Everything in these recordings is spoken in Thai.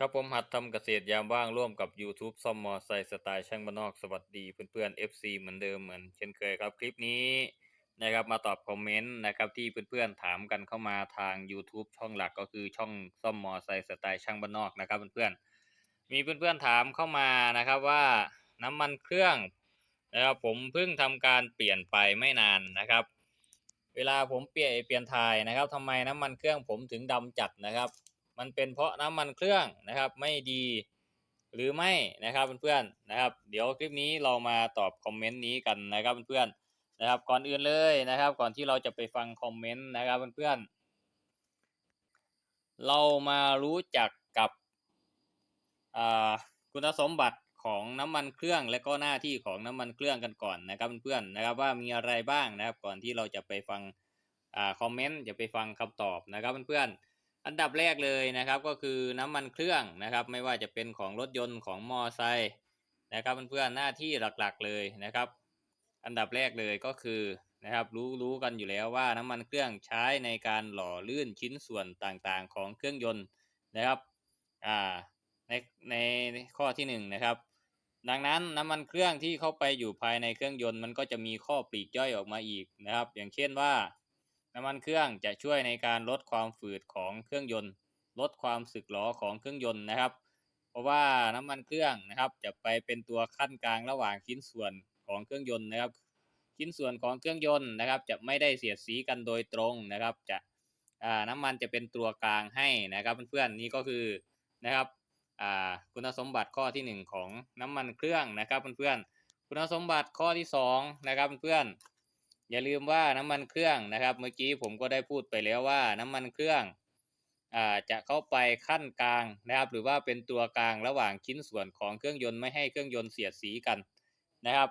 ครับผมหัดทำเกษตรยามว่างร่วมกับ YouTube ซ่อมมอไซค์สไตล์ช่างบ้านนอกสวัสดีเพื่อนๆ FC เหมือนเดิมเหมือนเช่นเคยครับคลิปนี้นะครับมาตอบคอมเมนต์นะครับที่เพื่อนๆถามกันเข้ามาทาง YouTube ช่องหลักก็คือช่องซ่อมมอไซค์สไตล์ช่างบ้านนอกนะครับเพื่อนๆมีเพื่อนๆถามเข้ามานะครับว่าน้ำมันเครื่องนะครับผมเพิ่งทำการเปลี่ยนไปไม่นานนะครับ เวลาผมเปลี่ยนเปลี่ยนถ่ายนะครับทำไมน้ำมันเครื่องผมถึงดำจัดนะครับ มันเป็นเพราะน้ำมันเครื่องนะครับไม่ดีหรือไม่นะครับเพื่อนๆนะครับ เดี๋ยวคลิปนี้เรามาตอบคอมเมนต์นี้กันนะครับเพื่อนๆนะครับ ก่อนอื่นเลยนะครับ ก่อนที่เราจะไปฟังคอมเมนต์นะครับเพื่อนๆเรามารู้จักกับคุณสมบัติของน้ำมันเครื่องและก็หน้าที่ของน้ำมันเครื่องกันก่อนนะครับเพื่อนๆนะครับว่ามีอะไรบ้างนะครับ ก่อนที่เราจะไปฟังคอมเมนต์จะไปฟังคำตอบนะครับเพื่อนๆ อันดับแรกเลยนะครับก็คือน้ำมันเครื่องนะครับ ไม่ว่าจะเป็นของรถยนต์ของมอไซค์นะครับเพื่อนๆหน้าที่หลักๆเลยนะครับ อันดับแรกเลยก็คือนะครับรู้รู้กันอยู่แล้วว่าน้ำมันเครื่องใช้ในการหล่อลื่นชิ้นส่วนต่างๆ ของเครื่องยนต์นะครับอ่าในในข้อที่หนึ่งนะครับ ดังนั้นน้ำมันเครื่องที่เข้าไปอยู่ภายในเครื่องยนต์มันก็จะมีข้อปลีกย่อยออกมาอีกนะครับ อย่างเช่นว่า น้ำมันเครื่องจะช่วยในการลดความฝืดของเครื่องยนต์ ลดความสึกหรอของเครื่องยนต์นะครับ เพราะว่าน้ำมันเครื่องนะครับ จะไปเป็นตัวขั้นกลางระหว่างชิ้นส่วนของเครื่องยนต์นะครับ ชิ้นส่วนของเครื่องยนต์นะครับ จะไม่ได้เสียดสีกันโดยตรงนะครับ จะน้ำมันจะเป็นตัวกลางให้นะครับ เพื่อนๆนี่ก็คือนะครับคุณสมบัติข้อที่หนึ่งของน้ำมันเครื่องนะครับเพื่อนๆคุณสมบัติข้อที่สองนะครับเพื่อนๆ อย่าลืมว่าน้ำมันเครื่องนะครับ เมื่อกี้ผมก็ได้พูดไปแล้วว่าน้ำมันเครื่องจะเข้าไปขั้นกลางนะครับ หรือว่าเป็นตัวกลางระหว่างชิ้นส่วนของเครื่องยนต์ไม่ให้เครื่องยนต์เสียดสีกันนะครับ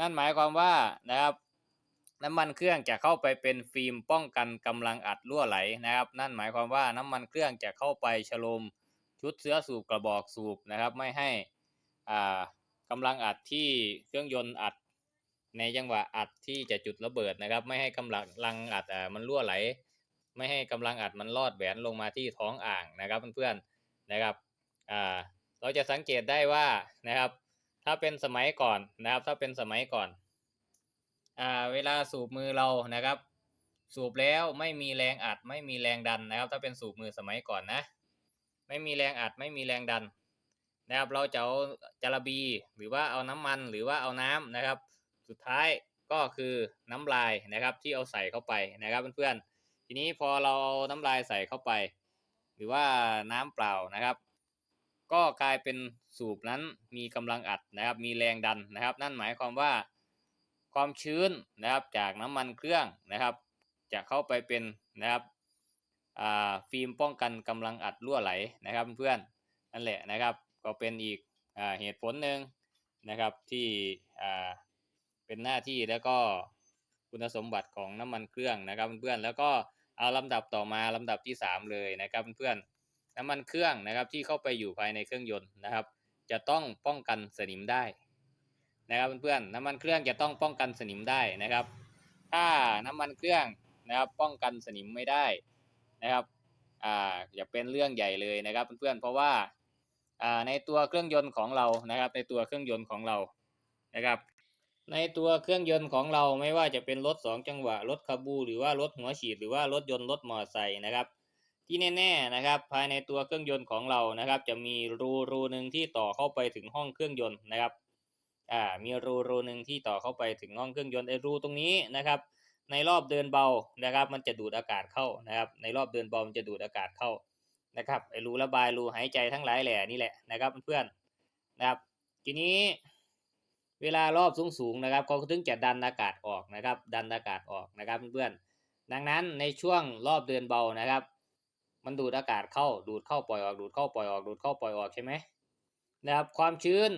นั่นหมายความว่านะครับ น้ำมันเครื่องจะเข้าไปเป็นฟิล์มป้องกันกำลังอัดรั่วไหลนะครับ นั่นหมายความว่าน้ำมันเครื่องจะเข้าไปฉโลมชุดเสื้อสูบกระบอกสูบนะครับ ไม่ให้อ่ากำลังอัดที่เครื่องยนต์อัด ในจังหวะอัดที่จะจุดระเบิดนะครับ ไม่ให้กำลังอัดอ่ามันรั่วไหล ไม่ให้กำลังอัดมันลอดแหวนลงมาที่ท้องอ่างนะครับเพื่อนๆนะครับอ่าเราจะสังเกตได้ว่านะครับ ถ้าเป็นสมัยก่อนนะครับ ถ้าเป็นสมัยก่อนอ่าเวลาสูบมือเรานะครับ สูบแล้วไม่มีแรงอัดไม่มีแรงดันนะครับ ถ้าเป็นสูบมือสมัยก่อนนะ ไม่มีแรงอัดไม่มีแรงดันนะครับ เราจะเอาจาระบีหรือว่าเอาน้ำมันหรือว่าเอาน้ำนะครับ สุดท้ายก็คือน้ำลายนะครับที่เอาใส่เข้าไปนะครับเพื่อนๆทีนี้พอเราเอาน้ำลายใส่เข้าไป หรือว่าน้ำเปล่านะครับ ก็กลายเป็นสูบนั้นมีกำลังอัดนะครับ มีแรงดันนะครับ นั่นหมายความว่าความชื้นนะครับจากน้ำมันเครื่องนะครับ จะเข้าไปเป็นนะครับฟิล์มป้องกันกำลังอัดรั่วไหลนะครับเพื่อนนั่นแหละนะครับ ก็เป็นอีกอเหตุผลหนึ่งนะครับที่ เป็นหน้าที่แล้วก็คุณสมบัติของน้ำมันเครื่องนะครับเพื่อนๆแล้วก็เอาลำดับต่อมาลำดับที่สามเลยนะครับเพื่อนๆน้ำมันเครื่องนะครับที่เข้าไปอยู่ภายในเครื่องยนต์นะครับ จะต้องป้องกันสนิมได้นะครับเพื่อนๆน้ำมันเครื่องจะต้องป้องกันสนิมได้นะครับ ถ้าน้ำมันเครื่องนะครับป้องกันสนิมไม่ได้นะครับอ่าจะเป็นเรื่องใหญ่เลยนะครับเพื่อนๆเพราะว่าอ่าในตัวเครื่องยนต์ของเรานะครับ ในตัวเครื่องยนต์ของเรานะครับ ในตัวเครื่องยนต์ของเราไม่ว่าจะเป็นรถสองจังหวะ รถคาบู หรือว่ารถหัวฉีด หรือว่ารถยนต์รถมอเตอร์ไซค์นะครับ ที่แน่ๆนะครับ ภายในตัวเครื่องยนต์ของเรานะครับ จะมีรูรูหนึ่งที่ต่อเข้าไปถึงห้องเครื่องยนต์นะครับอ่ามีรูรูหนึ่งที่ต่อเข้าไปถึงห้องเครื่องยนต์ไอ้รูตรงนี้นะครับ ในรอบเดินเบานะครับ มันจะดูดอากาศเข้านะครับ ในรอบเดินเบามันจะดูดอากาศเข้านะครับไอ้รูระบายรูหายใจทั้งหลายแหล่นี่แหละนะครับเพื่อนๆนะครับ ทีนี้ เวลารอบสูงๆนะครับเขาถึงจะดันอากาศออกนะครับ ดันอากาศออกนะครับเพื่อนๆดังนั้นในช่วงรอบเดินเบานะครับ มันดูดอากาศเข้าดูดเข้าปล่อยออกดูดเข้าปล่อยออกดูดเข้าปล่อยออกใช่ไหมนะครับความชื้น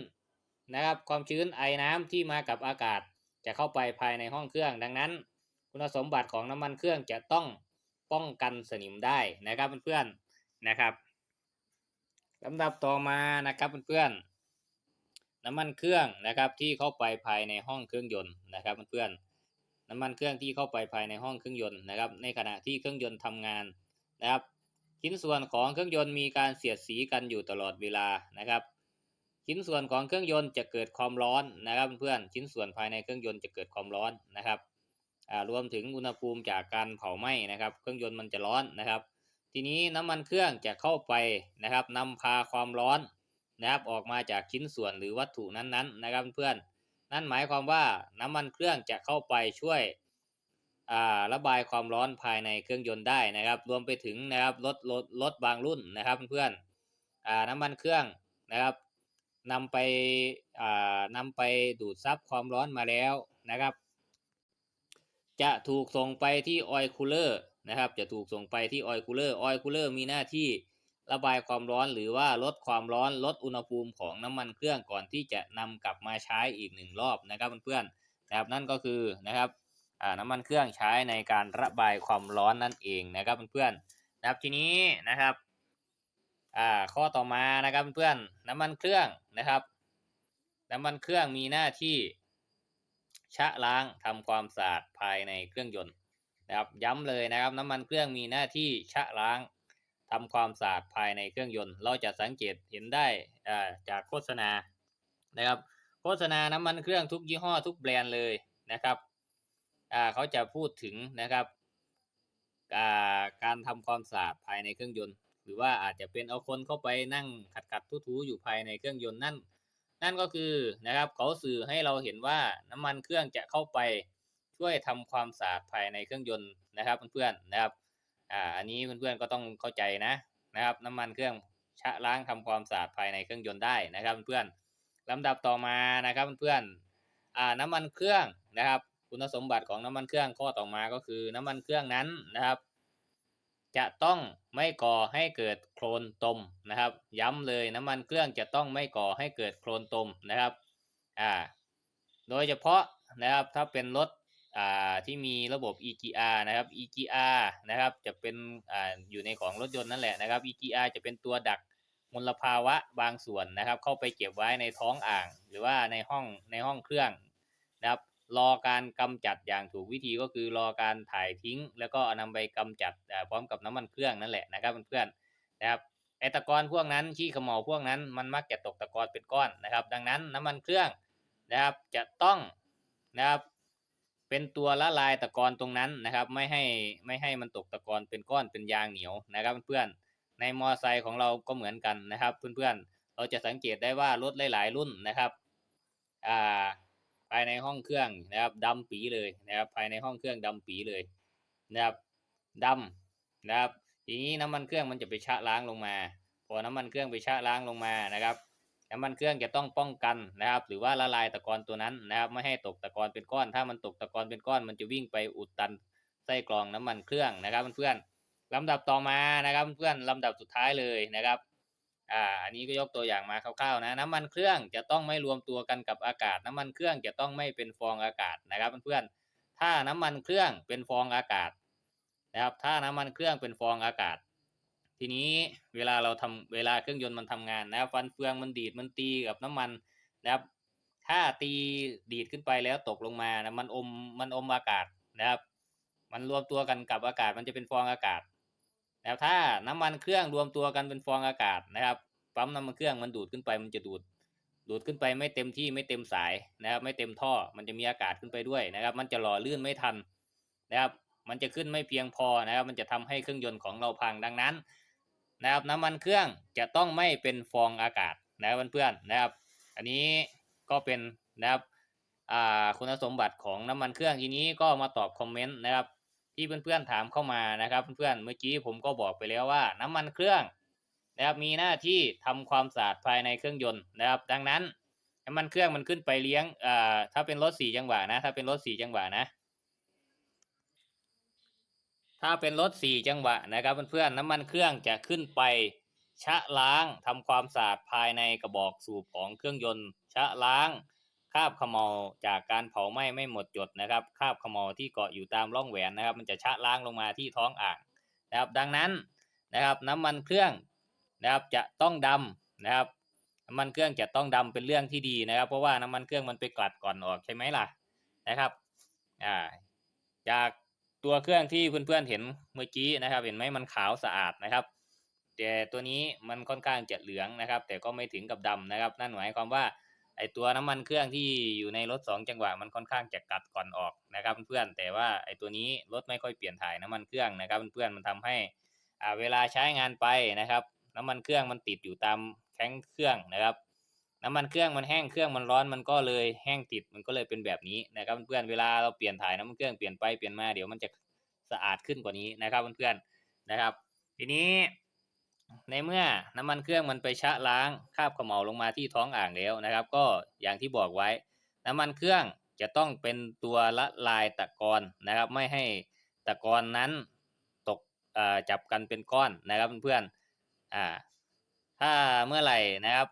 นะครับความชื้นไอน้ำที่มากับอากาศจะเข้าไปภายในห้องเครื่อง ดังนั้น คุณสมบัติของน้ำมันเครื่องจะต้องป้องกันสนิมได้นะครับเพื่อนๆนะครับลำดับต่อมานะครับเพื่อนๆ น้ำมันเครื่องนะครับที่เข้าไปภายในห้องเครื่องยนต์นะครับเพื่อนๆน้ำมันเครื่องที่เข้าไปภายในห้องเครื่องยนต์นะครับ ในขณะที่เครื่องยนต์ทำงานนะครับ ชิ้นส่วนของเครื่องยนต์มีการเสียดสีกันอยู่ตลอดเวลานะครับ ชิ้นส่วนของเครื่องยนต์จะเกิดความร้อนนะครับเพื่อนๆชิ้นส่วนภายในเครื่องยนต์จะเกิดความร้อนนะครับอ่ารวมถึงอุณหภูมิจากการเผาไหม้นะครับ เครื่องยนต์มันจะร้อนนะครับ ทีนี้น้ำมันเครื่องจะเข้าไปนะครับนำพาความร้อน นะครับออกมาจากชิ้นส่วนหรือวัตถุนั้นๆนะครับเพื่อนนั่นหมายความว่าน้ำมันเครื่องจะเข้าไปช่วยระบายความร้อนภายในเครื่องยนต์ได้นะครับ รวมไปถึงนะครับรถรถรถบางรุ่นนะครับเพื่อนอน้ำมันเครื่องนะครับนำไปอ่านำไปดูดซับความร้อนมาแล้วนะครับ จะถูกส่งไปที่ออยล์คูลเลอร์นะครับ จะถูกส่งไปที่ออยล์คูลเลอร์ออยล์คูลเลอร์มีหน้าที่ ระบายความร้อนหรือว่าลดความร้อนลดอุณหภูมิของน้ำมันเครื่องก่อนที่จะนำกลับมาใช้อีกหนึ่งรอบนะครับเพื่อนๆนะครับนั่นก็คือนะครับน้ำมันเครื่องใช้ในการระบายความร้อนนั่นเองนะครับเพื่อนๆนะครับทีนี้นะครับข้อต่อมานะครับเพื่อนๆน้ำมันเครื่องนะครับ น้ำมันเครื่องมีหน้าที่ชะล้างทำความสะอาดภายในเครื่องยนต์นะครับย้ำเลยนะครับ น้ำมันเครื่องมีหน้าที่ชะล้าง ทำความสะอาดภายในเครื่องยนต์ เราจะสังเกตเห็นได้จากโฆษณานะครับ โฆษณาน้ำมันเครื่องทุกยี่ห้อทุกแบรนด์เลยนะครับเขาจะพูดถึงนะครับาการทำความสะอาดภายในเครื่องยนต์ หรือว่าอาจจะเป็นเอาคนเข้าไปนั่งขัดขัดทูๆอยู่ภายในเครื่องยนต์นั่นนั่นก็คือนะครับเขาสื่อให้เราเห็นว่าน้ำมันเครื่องจะเข้าไปช่วยทำความสะอาดภายในเครื่องยนต์นะครับเพื่อนๆนะครับ อ่าอันนี้เพื่อนๆก็ต้องเข้าใจนะนะครับ น้ำมันเครื่องชะล้างทำความสะอาดภายในเครื่องยนต์ได้นะครับเพื่อนๆลำดับต่อมานะครับเพื่อนๆอ่าน้ำมันเครื่องนะครับ คุณสมบัติของน้ำมันเครื่องข้อต่อมาก็คือ น้ำมันเครื่องนั้นนะครับ จะต้องไม่ก่อให้เกิดโคลนตมนะครับ ย้ำเลยน้ำมันเครื่องจะต้องไม่ก่อให้เกิดโคลนตมนะครับอ่าโดยเฉพาะนะครับถ้าเป็นรถ อ่าที่มีระบบ EGR นะครับ EGR นะครับจะเป็นอ่าอยู่ในของรถยนต์นั่นแหละนะครับ EGR จะเป็นตัวดักมลภาวะบางส่วนนะครับ เข้าไปเก็บไว้ในท้องอ่าง หรือว่าในห้องในห้องเครื่องนะครับรอการกำจัดอย่างถูกวิธีก็คือรอการถ่ายทิ้ง แล้วก็เอานำไปกำจัดพร้อมกับน้ำมันเครื่องนั่นแหละนะครับเพื่อนๆนะครับไอตะกอนพวกนั้นขี้ขมเหลาพวกนั้นมันมักจะตกตะกอนเป็นก้อนนะครับ ดังนั้นน้ำมันเครื่องนะครับจะต้องนะครับ เป็นตัวละลายตะกอนตรงนั้นนะครับ ไม่ให้ไม่ให้มันตกตะกอนเป็นก้อนเป็นยางเหนียวนะครับเพื่อนๆในมอไซค์ของเราก็เหมือนกันนะครับ เพื่อนๆเราจะสังเกตได้ว่ารถหลาย ๆ รุ่นนะครับอ่าภายในห้องเครื่องนะครับดำปีเลยนะครับ ภายในห้องเครื่องดำปีเลยนะครับดำนะครับ ทีนี้น้ำมันเครื่องมันจะไปชะล้างลงมา พอน้ำมันเครื่องไปชะล้างลงมานะครับ น้ำมันเครื่องจะต้องป้องกันนะครับ หรือว่าละลายตะกอนตัวนั้นนะครับ ไม่ให้ตกตะกอนเป็นก้อน ถ้ามันตกตะกอนเป็นก้อน มันจะวิ่งไปอุดตันไส้กรองน้ำมันเครื่องนะครับเพื่อนๆลำดับต่อมานะครับเพื่อนลำดับสุดท้ายเลยนะครับอ่าอันนี้ก็ยกตัวอย่างมาคร่าวๆนะน้ำมันเครื่องจะต้องไม่รวมตัวกันกับอากาศ น้ำมันเครื่องจะต้องไม่เป็นฟองอากาศนะครับเพื่อนๆถ้าน้ำมันเครื่องเป็นฟองอากาศนะครับ ถ้าน้ำมันเครื่องเป็นฟองอากาศ ทีนี้เวลาเราทำเวลาเครื่องยนต์มันทำงานนะครับฟันเฟืองมันดีดมันตีกับน้ำมันนะครับ ถ้าตีดีดขึ้นไปแล้วตกลงมานะมันอมมันอมอากาศนะครับ มันรวมตัวกันกับอากาศมันจะเป็นฟองอากาศแล้วถ้าน้ำมันเครื่องรวมตัวกันเป็นฟองอากาศนะครับปั๊มน้ำมันเครื่องมันดูดขึ้นไปมันจะดูด ดูดขึ้นไปไม่เต็มที่ไม่เต็มสายนะครับ ไม่เต็มท่อมันจะมีอากาศขึ้นไปด้วยนะครับ มันจะหล่อลื่นไม่ทันนะครับ มันจะขึ้นไม่เพียงพอนะครับ มันจะทำให้เครื่องยนต์ของเราพังดังนั้น นะครับน้ำมันเครื่องจะต้องไม่เป็นฟองอากาศนะครับเพื่อนๆนะครับ อันนี้ก็เป็นนะครับคุณสมบัติของน้ำมันเครื่องทีนี้ก็มาตอบคอมเมนต์นะครับ ที่เพื่อนๆถามเข้ามานะครับเพื่อนๆเมื่อกี้ผมก็บอกไปแล้วว่า น้ำมันเครื่องนะครับมีหน้าที่ทำความสะอาดภายในเครื่องยนต์นะครับ ดังนั้นน้ำมันเครื่องมันขึ้นไปเลี้ยงถ้าเป็นรถสี่จังหวะนะถ้าเป็นรถสี่จังหวะนะ ถ้าเป็นรถสี่จังหวะนะครับเพื่อนๆน้ำมันเครื่องจะขึ้นไปชะล้างทำความสะอาดภายในกระบอกสูบของเครื่องยนต์ ชะล้างคราบขมเหลาจากการเผาไหม้ไม่หมดจดนะครับคราบขมเหลาที่เกาะอยู่ตามร่องแหวนนะครับ มันจะชะล้างลงมาที่ท้องอ่างนะครับ ดังนั้นนะครับ น้ำมันเครื่องนะครับจะต้องดำนะครับ น้ำมันเครื่องจะต้องดำเป็นเรื่องที่ดีนะครับ เพราะว่าน้ำมันเครื่องมันไปกลัดก่อนออกใช่ไหมล่ะนะครับอ่าจาก ตัวเครื่องที่เพื่อนๆเห็นเมื่อกี้นะครับ เห็นไหมมันขาวสะอาดนะครับ แต่ตัวนี้มันค่อนข้างจะเหลืองนะครับ แต่ก็ไม่ถึงกับดำนะครับ นั่นหมายความว่าไอตัวน้ำมันเครื่องที่อยู่ในรถสองจังหวะมันค่อนข้างจะกัดก่อนออกนะครับเพื่อนแต่ว่าไอตัวนี้รถไม่ค่อยเปลี่ยนถ่ายน้ำมันเครื่องนะครับเพื่อนมันทำให้อ่าเวลาใช้งานไปนะครับ น้ำมันเครื่องมันติดอยู่ตามแข้งเครื่องนะครับ น้ำมันเครื่องมันแห้งเครื่องมันร้อนมันก็เลยแห้งติดมันก็เลยเป็นแบบนี้นะครับเพื่อนเวลาเราเปลี่ยนถ่ายน้ำมันเครื่องเปลี่ยนไปเปลี่ยนมาเดี๋ยวมันจะสะอาดขึ้นกว่านี้นะครับเพื่อนๆนะครับ ทีนี้ในเมื่อน้ำมันเครื่องมันไปชะล้างคราบเขม่าลงมาที่ท้องอ่างแล้วนะครับ ก็อย่างที่บอกไว้ น้ำมันเครื่องจะต้องเป็นตัวละลายตะกอนนะครับ ไม่ให้ตะกอนนั้นตกจับกันเป็นก้อนนะครับเพื่อนๆอ่าถ้าเมื่อไหร่นะครับ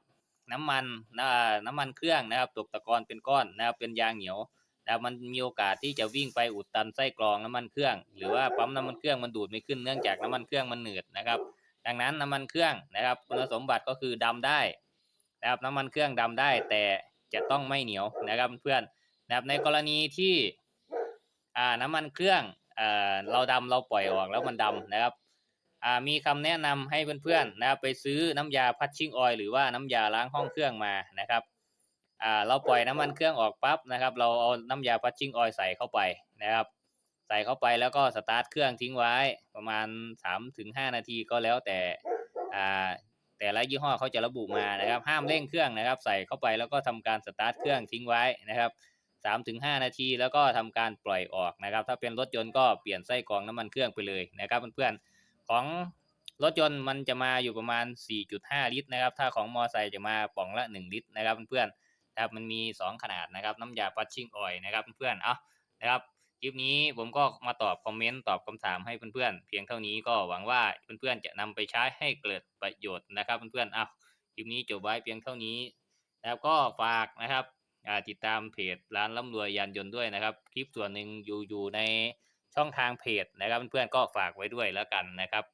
น้ำมันน้าน้ำมันเครื่องนะครับตกตะกอนเป็นก้อนนะครับเป็นยางเหนียวนะครับมันมีโอกาสที่จะวิ่งไปอุดตันไส้กรองน้ำมันเครื่อง หรือว่าปั๊มน้ำมันเครื่องมันดูดไม่ขึ้นเนื่องจากน้ำมันเครื่องมันหนืดนะครับ ดังนั้นน้ำมันเครื่องนะครับคุณสมบัติก็คือดำได้นะครับน้ำมันเครื่องดำได้ แต่จะต้องไม่เหนียวนะครับเพื่อนนะครับในกรณีที่อ่าน้ำมันเครื่องอ่าเราดำเราปล่อยออกแล้วมันดำนะครับ มีคำแนะนำให้เพื่อนๆนะครับไปซื้อน้ำยาพัชชิ่งออยล์หรือว่าน้ำยาล้างห้องเครื่องมานะครับอ่าเราปล่อยน้ำมันเครื่องออกปั๊บนะครับ เราเอาน้ำยาพัชชิ่งออยล์ใส่เข้าไปนะครับ ใส่เข้าไปแล้วก็สตาร์ทเครื่องทิ้งไว้ประมาณ3ถึง5นาทีก็แล้วแต่อ่าแต่ละยี่ห้อเขาจะระบุมานะครับ ห้ามเร่งเครื่องนะครับ ใส่เข้าไปแล้วก็ทำการสตาร์ทเครื่องทิ้งไว้นะครับ3ถึง5นาทีแล้วก็ทำการปล่อยออกนะครับ ถ้าเป็นรถยนต์ก็เปลี่ยนไส้กรองน้ำมันเครื่องไปเลยนะครับเพื่อนๆ ของรถยนต์มันจะมาอยู่ประมาณ 4.5 ลิตรนะครับ ถ้าของมอไซค์จะมาป่องละ 1 ลิตรนะครับเพื่อนๆนะครับมันมี 2 ขนาดนะครับ น้ำยาพัชชิ่งออยนะครับเพื่อนๆเอานะครับคลิปนี้ผมก็มาตอบคอมเมนต์ตอบคำถามให้เพื่อนๆเพียงเท่านี้ก็หวังว่าเพื่อนๆจะนำไปใช้ให้เกิดประโยชน์นะครับเพื่อนๆเอาคลิปนี้จบไว้เพียงเท่านี้แล้วก็ฝากนะครับติดตามเพจร้านร่ำรวยยานยนต์ด้วยนะครับ คลิปส่วนหนึ่งอยู่อยู่ใน ช่องทางเพจนะครับเพื่อนๆก็ฝากไว้ด้วยแล้วกันนะครับ